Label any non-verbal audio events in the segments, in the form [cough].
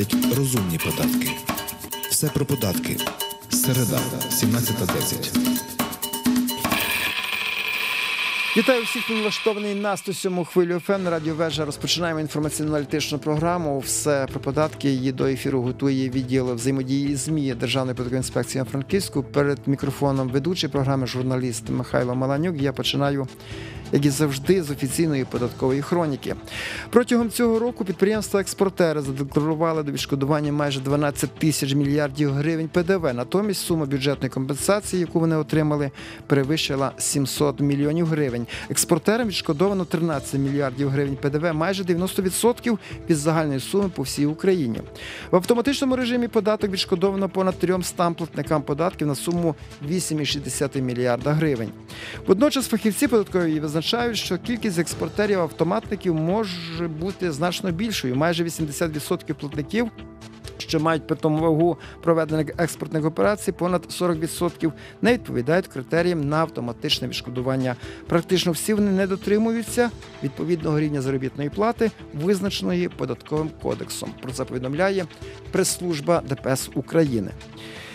Платять розумні податки. Все про податки. Середа, 17.10. Вітаю всіх, хто налаштований на 107 хвилю ФМ на радіо. Розпочинаємо інформаційно-аналітичну програму. Все про податки. Її до ефіру готує відділ взаємодії ЗМІ Державної податкової інспекції Франківську. Перед мікрофоном ведучий програми журналіст Михайло Маланюк. Я починаю. Як і завжди, з офіційної податкової хроніки протягом цього року підприємства-експортери задекларували до відшкодування майже 12 тисяч мільярдів гривень ПДВ. Натомість сума бюджетної компенсації, яку вони отримали, перевищила 700 мільйонів гривень. Експортерам відшкодовано 13 мільярдів гривень ПДВ, майже 90% від загальної суми по всій Україні. В автоматичному режимі податок відшкодовано понад 300 платникам податків на суму 8,6 мільярда гривень. Водночас фахівці податкової визначають, що кількість експортерів автоматників може бути значно більшою. Майже 80% платників. Що мають питому вагу проведених експортних операцій, понад 40% не відповідають критеріям на автоматичне відшкодування. Практично всі вони не дотримуються відповідного рівня заробітної плати, визначеної податковим кодексом. Про це повідомляє прес-служба ДПС України.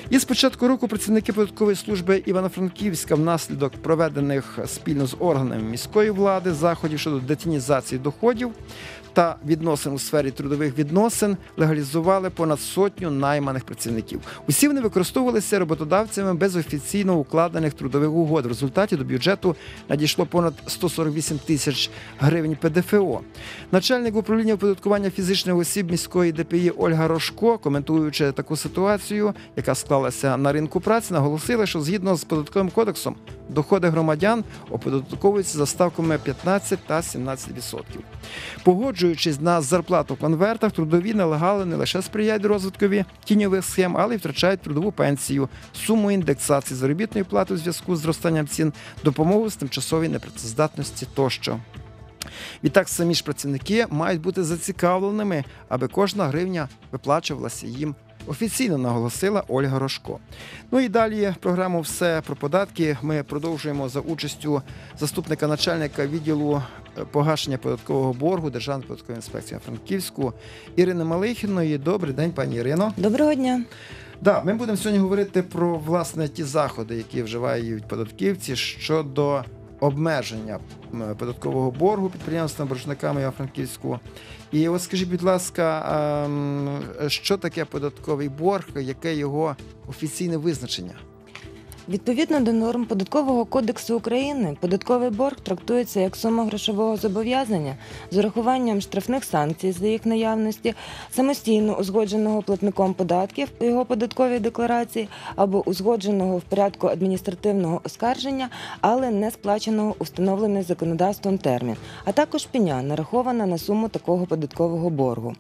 І з початку року працівники податкової служби Івано-Франківська внаслідок проведених спільно з органами міської влади заходів щодо детінізації доходів та відносин у сфері трудових відносин легалізували понад сотню найманих працівників. Усі вони використовувалися роботодавцями без офіційно укладених трудових угод. В результаті до бюджету надійшло понад 148 тисяч гривень ПДФО. Начальник управління оподаткування фізичних осіб міської ДПІ Ольга Рожко, коментуючи таку ситуацію, яка склалася на ринку праці, наголосила, що згідно з податковим кодексом доходи громадян оподатковуються за ставками 15 та 17%. Погоджуючись на зарплату в конвертах, трудові нелегали не лише сприяють розвиткові тіньових схем, але й втрачають трудову пенсію, суму індексації заробітної плати у зв'язку з зростанням цін, допомогу з тимчасової непрацездатності тощо. Відтак самі ж працівники мають бути зацікавленими, аби кожна гривня виплачувалася їм офіційно наголосила Ольга Рожко. Ну і далі програму Все про податки ми продовжуємо за участю заступника начальника відділу погашення податкового боргу Державної податкової інспекції Франківську Ірини Малихіної. Добрий день, пані Ірино. Доброго дня. Да, ми будемо сьогодні говорити про власне ті заходи, які вживають податківці щодо обмеження податкового боргу підприємствам боржниками Івано-Франківську. І от скажіть, будь ласка, що таке податковий борг, яке його офіційне визначення? Відповідно до норм податкового кодексу України, податковий борг трактується як сума грошового зобов'язання з урахуванням штрафних санкцій за їх наявності, самостійно узгодженого платником податків у його податковій декларації або узгодженого в порядку адміністративного оскарження, але не сплаченого у встановлений законодавством термін, а також пеня нарахована на суму такого податкового боргу.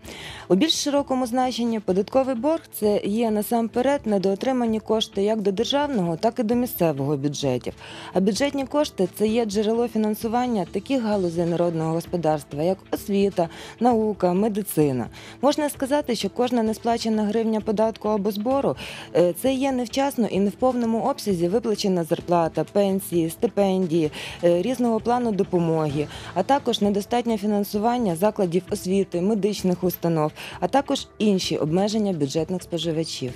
У більш широкому значенні податковий борг це є насамперед недоотримані кошти як до державного, так так і до місцевого бюджетів. А бюджетні кошти це є джерело фінансування таких галузей народного господарства, як освіта, наука, медицина. Можна сказати, що кожна несплачена гривня податку або збору е, це є невчасно і не в повному обсязі виплачена зарплата, пенсії, стипендії, е, різного плану допомоги, а також недостатнє фінансування закладів освіти, медичних установ, а також інші обмеження бюджетних споживачів.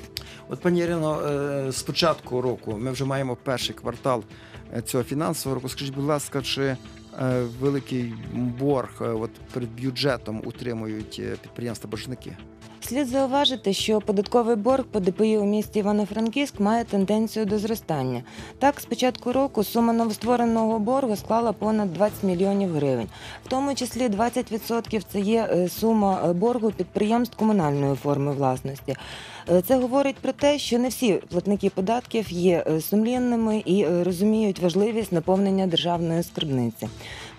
От пані Ірино, е, з початку року ми вже маємо перший квартал е, цього фінансового року. Скажіть, будь ласка, чи е, великий борг от перед бюджетом утримують підприємства-боржники? Слід зауважити, що податковий борг по ДПІ у місті Івано-Франківськ має тенденцію до зростання. Так, з початку року сума новоствореного боргу склала понад 20 мільйонів гривень, в тому числі 20% це є сума боргу підприємств комунальної форми власності. Е, це говорить про те, що не всі платники податків є е, сумлінними і е, розуміють важливість наповнення державної скарбниці.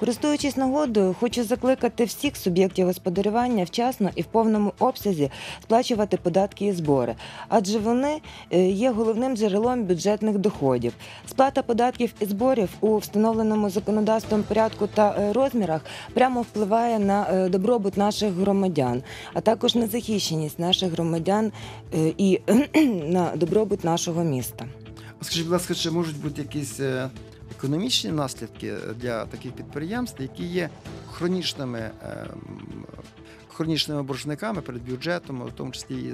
Користуючись нагодою, хочу закликати всіх суб'єктів господарювання вчасно і в повному обсязі сплачувати податки і збори, адже вони є головним джерелом бюджетних доходів. Сплата податків і зборів у встановленому законодавством порядку та розмірах прямо впливає на добробут наших громадян, а також на захищеність наших громадян і [clears throat] на добробут нашого міста. Скажіть, будь ласка, чи можуть бути якісь е, економічні наслідки для таких підприємств, які є хронічними, е, хронічними боржниками перед бюджетом, в тому числі і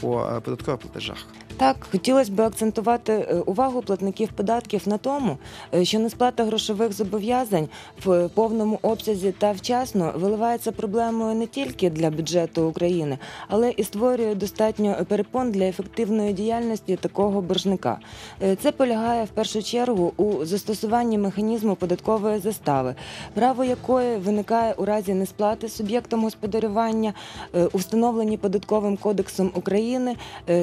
по е, податкових платежах. Так, хотілося б акцентувати е, увагу платників податків на тому, е, що несплата грошових зобов'язань в повному обсязі та вчасно виливається проблемою не тільки для бюджету України, але і створює достатньо перепон для ефективної діяльності такого боржника. Е, Це полягає в першу чергу у застосуванні механізму податкової застави, право якої виникає у разі несплати суб'єктом господарювання у встановленні податковим кодексом України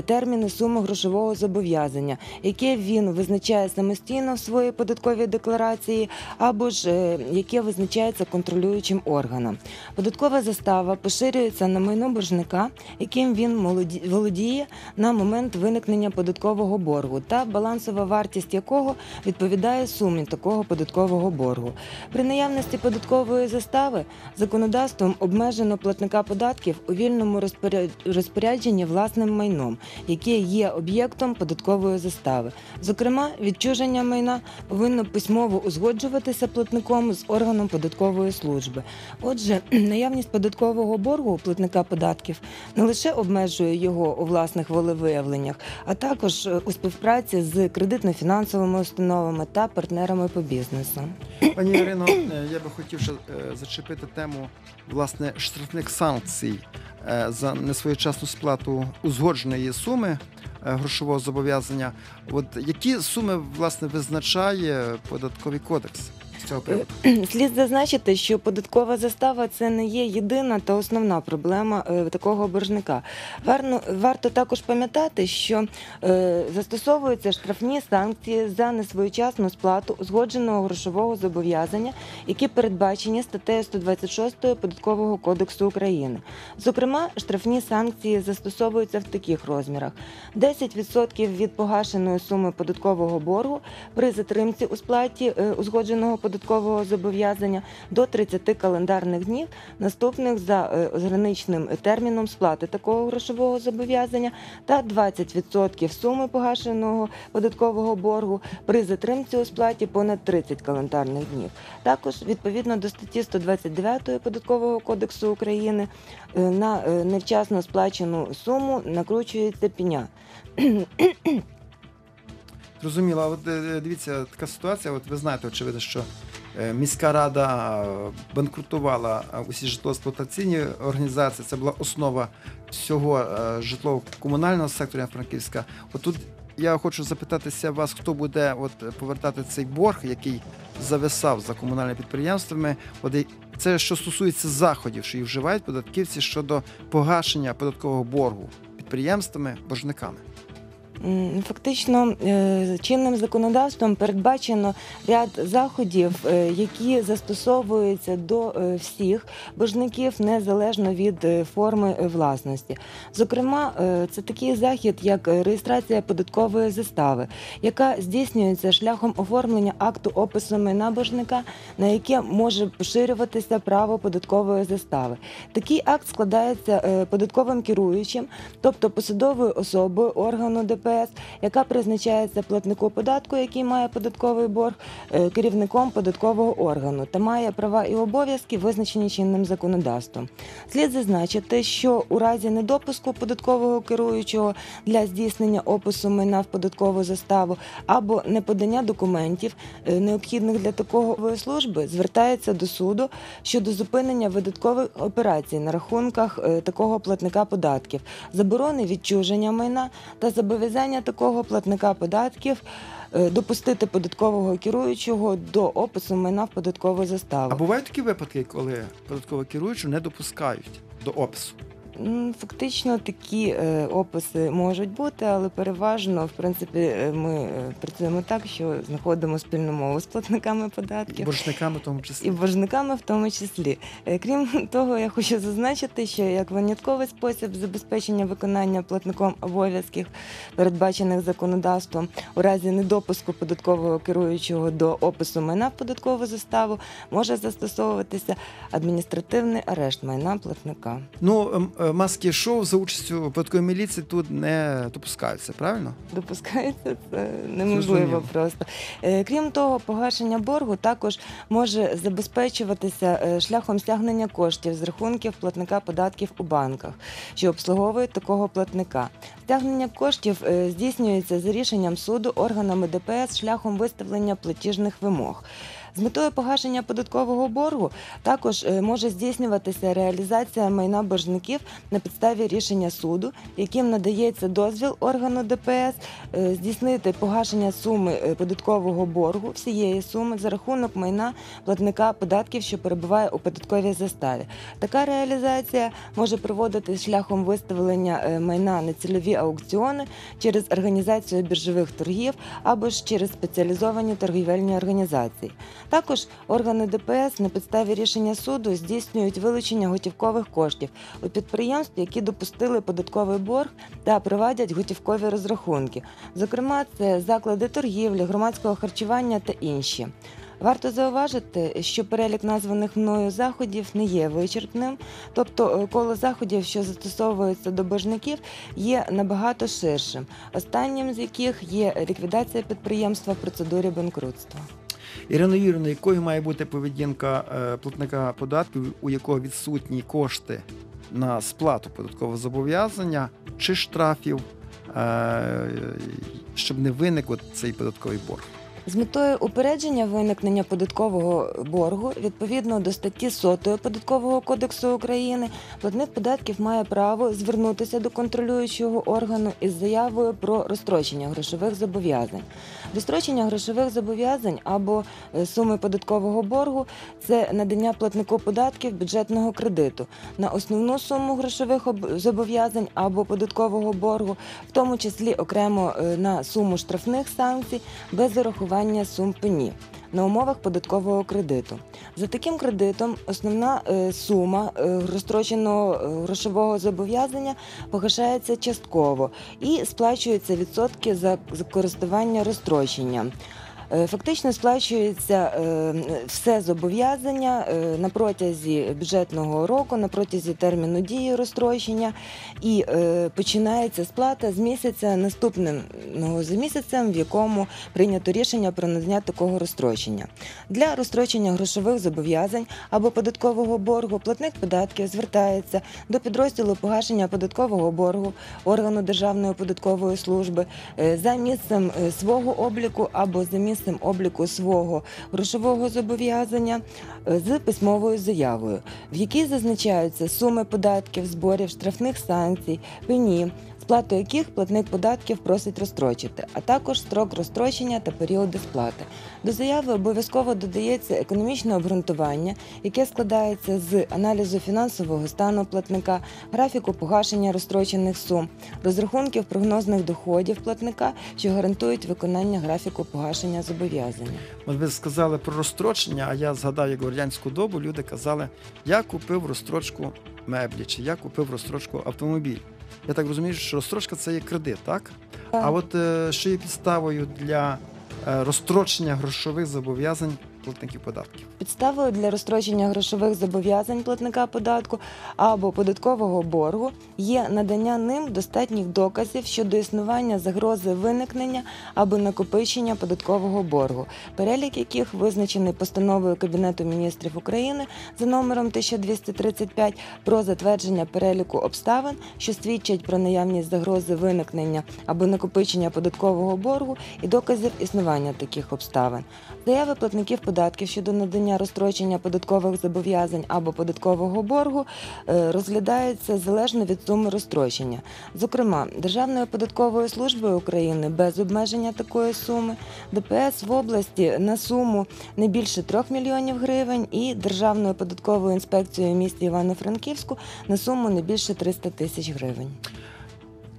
терміни суми грошового зобов'язання, яке він визначає самостійно в своїй податковій декларації, або ж е, яке визначається контролюючим органом. Податкова застава поширюється на майно боржника, яким він володіє на момент виникнення податкового боргу, та балансова вартість якого відповідає сумі такого податкового боргу. При наявності податкової застави законодавством обмежено платника податків у вільному розпоряд- розпорядженні власним майном, яке є об'єктом податкової застави. Зокрема, відчуження майна повинно письмово узгоджуватися платником з органом податкової служби. Отже, [clears throat] наявність податкового боргу у платника податків не лише обмежує його у власних волевиявленнях, а також е, у співпраці з кредитно-фінансовими установами та партнерами по бізнесу. Пані Ірино, е, я би хотів ще е, зачепити тему власне штрафних санкцій е, за несвоєчасну сплату узгодженої суми грошового зобов'язання. От які суми власне визначає податковий кодекс цього приводу? [clears throat] Слід зазначити, що податкова застава це не є єдина та основна проблема е, такого боржника. Варно, варто також пам'ятати, що е, застосовуються штрафні санкції за несвоєчасну сплату узгодженого грошового зобов'язання, які передбачені статтею 126 Податкового кодексу України. Зокрема, штрафні санкції застосовуються в таких розмірах: 10% від погашеної суми податкового боргу при затримці у сплаті е, узгодженого податкового зобов'язання до 30 календарних днів, наступних за е, граничним терміном сплати такого грошового зобов'язання, та 20% суми погашеного податкового боргу при затримці у сплаті понад 30 календарних днів. Також відповідно до статті 129 Податкового кодексу України е, на е, невчасно сплачену суму накручується пеня. Зрозуміло, а от е, дивіться, така ситуація. От ви знаєте, очевидно, що е, міська рада е, банкрутувала е, усі житлово-експлуатаційні організації. Це була основа всього е, житлово-комунального сектору Франківська. От тут я хочу запитатися вас, хто буде от повертати цей борг, який зависав за комунальними підприємствами. От це що стосується заходів, що їх вживають податківці щодо погашення податкового боргу підприємствами, боржниками. Фактично, е, чинним законодавством передбачено ряд заходів, е, які застосовуються до е, всіх боржників незалежно від форми власності. Зокрема, це такий захід, як реєстрація податкової застави, яка здійснюється шляхом оформлення акту опису майна боржника, на яке може поширюватися право податкової застави. Такий акт складається податковим керуючим, тобто посадовою особою органу ДПС, яка призначається платнику податку, який має податковий борг, е, керівником податкового органу та має права і обов'язки, визначені чинним законодавством. Слід зазначити, що у разі недопуску податкового керуючого для здійснення опису майна в податкову заставу або неподання документів, е, необхідних для такої служби, звертається до суду щодо зупинення видаткових операцій на рахунках е, такого платника податків, заборони відчуження майна та зобов'язання такого платника податків е, допустити податкового керуючого до опису майна в податкову заставу. А бувають такі випадки, коли податково керуючу не допускають до опису. Фактично такі е, описи можуть бути, але переважно, в принципі, е, ми е, працюємо так, що знаходимо спільну мову з платниками податків. боржниками в тому числі. І боржниками в тому числі. Крім [laughs] того, я хочу зазначити, що як винятковий спосіб забезпечення виконання платником обов'язків, передбачених законодавством, у разі недопуску податкового керуючого до опису майна в податкову заставу, може застосовуватися адміністративний арешт майна платника. Ну ем, маски шоу за участю податкової міліції тут не допускаються, правильно? допускається це неможливо просто. Е, Крім того, погашення боргу також може забезпечуватися е, шляхом стягнення коштів з рахунків платника податків у банках, що обслуговують такого платника. Стягнення коштів е, здійснюється за рішенням суду органами ДПС шляхом виставлення платіжних вимог. З метою погашення податкового боргу також е, може здійснюватися реалізація майна боржників на підставі рішення суду, яким надається дозвіл органу ДПС е, здійснити погашення суми е, податкового боргу всієї суми за рахунок майна платника податків, що перебуває у податковій заставі. Така реалізація може проводитись шляхом виставлення майна на цільові аукціони через організацію біржових торгів або ж через спеціалізовані торгівельні організації. Також органи ДПС на підставі рішення суду здійснюють вилучення готівкових коштів у підприємств, які допустили податковий борг та проводять готівкові розрахунки. Зокрема, це заклади торгівлі, громадського харчування та інші. Варто зауважити, що перелік названих мною заходів не є вичерпним, тобто е, коло заходів, що застосовуються до боржників, є набагато ширшим. Останнім з яких є ліквідація підприємства в процедурі банкрутства. Ірино Юрівна, якою має бути поведінка е, платника податків, у якого відсутні кошти на сплату податкового зобов'язання чи штрафів, е, щоб не виник цей податковий борг? З метою упередження виникнення податкового боргу відповідно до статті 100 Податкового кодексу України, платник податків має право звернутися до контролюючого органу із заявою про розстрочення грошових зобов'язань. Розстрочення грошових зобов'язань або е, суми податкового боргу це надання платнику податків бюджетного кредиту. На основну суму грошових об- зобов'язань або податкового боргу, в тому числі окремо е, на суму штрафних санкцій без зарахування сум пені на умовах податкового кредиту. За таким кредитом основна е, сума е, розстроченого е, грошового зобов'язання погашається частково і сплачуються відсотки за користування розстроченням. Е, Фактично сплачується е, все зобов'язання е, на протязі бюджетного року, на протязі терміну дії розстрочення, і починається сплата з місяця наступного за місяцем, в якому прийнято рішення про надання такого розстрочення. Для розстрочення грошових зобов'язань або податкового боргу платник податків звертається до підрозділу погашення податкового боргу органу Державної податкової служби за місцем свого обліку або за місцем обліку свого грошового зобов'язання е, з письмовою заявою, в якій зазначаються суми податків, зборів, штрафних санкцій, пені. Сплату яких платник податків просить розстрочити, а також строк розстрочення та періоди сплати. До заяви обов'язково додається економічне обґрунтування, яке складається з аналізу фінансового стану платника, графіку погашення розстрочених сум, розрахунків прогнозних доходів платника, що гарантують виконання графіку погашення зобов'язання. Ви сказали про розстрочення, а я згадав, як в радянську добу люди казали, я купив розстрочку меблі, чи я купив розстрочку автомобіль. Я так розумію, що розстрочка це є кредит, так? А от е, що є підставою для е, розстрочення грошових зобов'язань платників податків? Підставою для розстрочення грошових зобов'язань платника податку або податкового боргу є надання ним достатніх доказів щодо існування загрози виникнення або накопичення податкового боргу, перелік яких визначений постановою Кабінету міністрів України за номером 1235 про затвердження переліку обставин, що свідчать про наявність загрози виникнення або накопичення податкового боргу і доказів існування таких обставин. Заяви платників податків щодо надання розстрочення податкових зобов'язань або податкового боргу е, розглядаються залежно від суми розстрочення. Зокрема, Державною податковою службою України без обмеження такої суми, ДПС в області на суму не більше 3 мільйонів гривень і Державною податковою інспекцією в місті Івано-Франківську на суму не більше 300 тисяч гривень.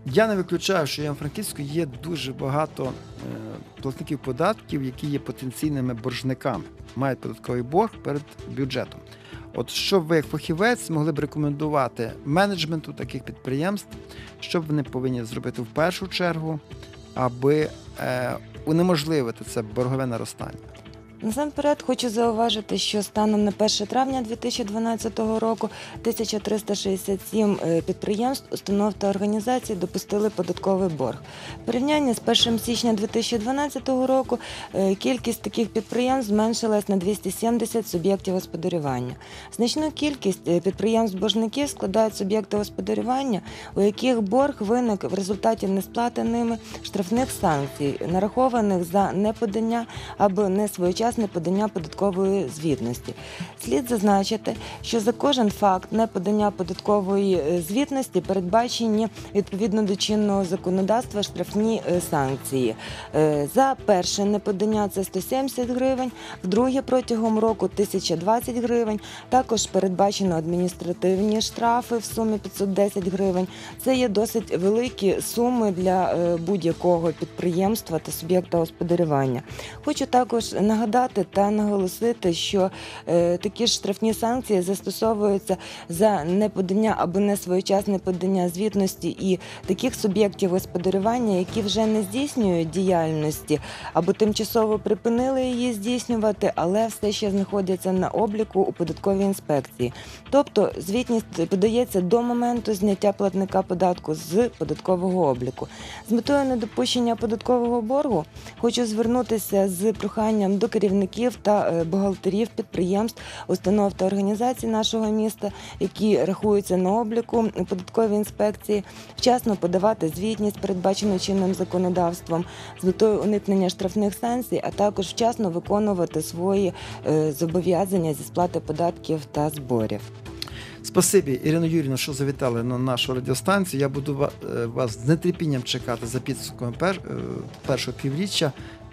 Я не виключаю, що в Івано-Франківську є дуже багато е, платників податків, які є потенційними боржниками, мають податковий борг перед бюджетом. От що ви, як фахівець, могли б рекомендувати менеджменту таких підприємств, що вони повинні зробити в першу чергу, аби е, унеможливити це боргове наростання? Насамперед хочу зауважити, що станом на 1 травня 2012 року 1367 е, підприємств, установ та організацій допустили податковий борг. В порівнянні з 1 січня 2012 року е, кількість таких підприємств зменшилась на 270 суб'єктів господарювання. Значну кількість е, підприємств-боржників складають суб'єкти господарювання, у яких борг виник в результаті несплати ними штрафних санкцій, нарахованих за неподання або несвоєчасне подання податкової звітності. Слід зазначити, що за кожен факт неподання податкової е, звітності передбачені відповідно до чинного законодавства штрафні е, санкції. Е, За перше неподання це 170 гривень, вдруге протягом року 1020 гривень. Також передбачено адміністративні штрафи в сумі 510 гривень. Це є досить великі суми для будь-якого підприємства та суб'єкта господарювання. Хочу також нагадати та наголосити, що е, такі ж штрафні санкції застосовуються за неподання або несвоєчасне подання звітності і таких суб'єктів господарювання, які вже не здійснюють діяльності або тимчасово припинили її здійснювати, але все ще знаходяться на обліку у податковій інспекції. Тобто звітність подається до моменту зняття платника податку з податкового обліку. З метою недопущення податкового боргу хочу звернутися з проханням до керівників та е, бухгалтерів підприємств, установ та організацій нашого міста, які рахуються на обліку у податковій інспекції, вчасно подавати звітність, передбачену чинним законодавством, з метою уникнення штрафних санкцій, а також вчасно виконувати свої е, зобов'язання зі сплати податків та зборів. Спасибі, Ірино Юрівна, що завітали на нашу радіостанцію. Я буду е, вас з нетерпінням чекати за підсумками е, першого півріччя,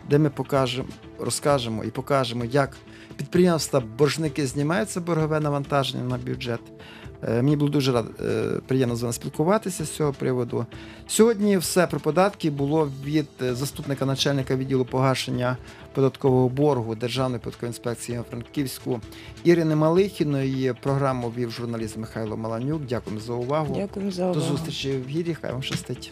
де ми покажемо, розкажемо і покажемо, як підприємства, боржники знімаються боргове навантаження на бюджет. Е, Мені було дуже рад, е, приємно з вами спілкуватися з цього приводу. Сьогодні все про податки було від е, заступника начальника відділу погашення податкового боргу Державної податкової інспекції Франківську Ірини Малихіної. Програму вів журналіст Михайло Маланюк. Дякуємо за увагу. Дякую за До увагу. зустрічі в гірі. Хай вам щастить.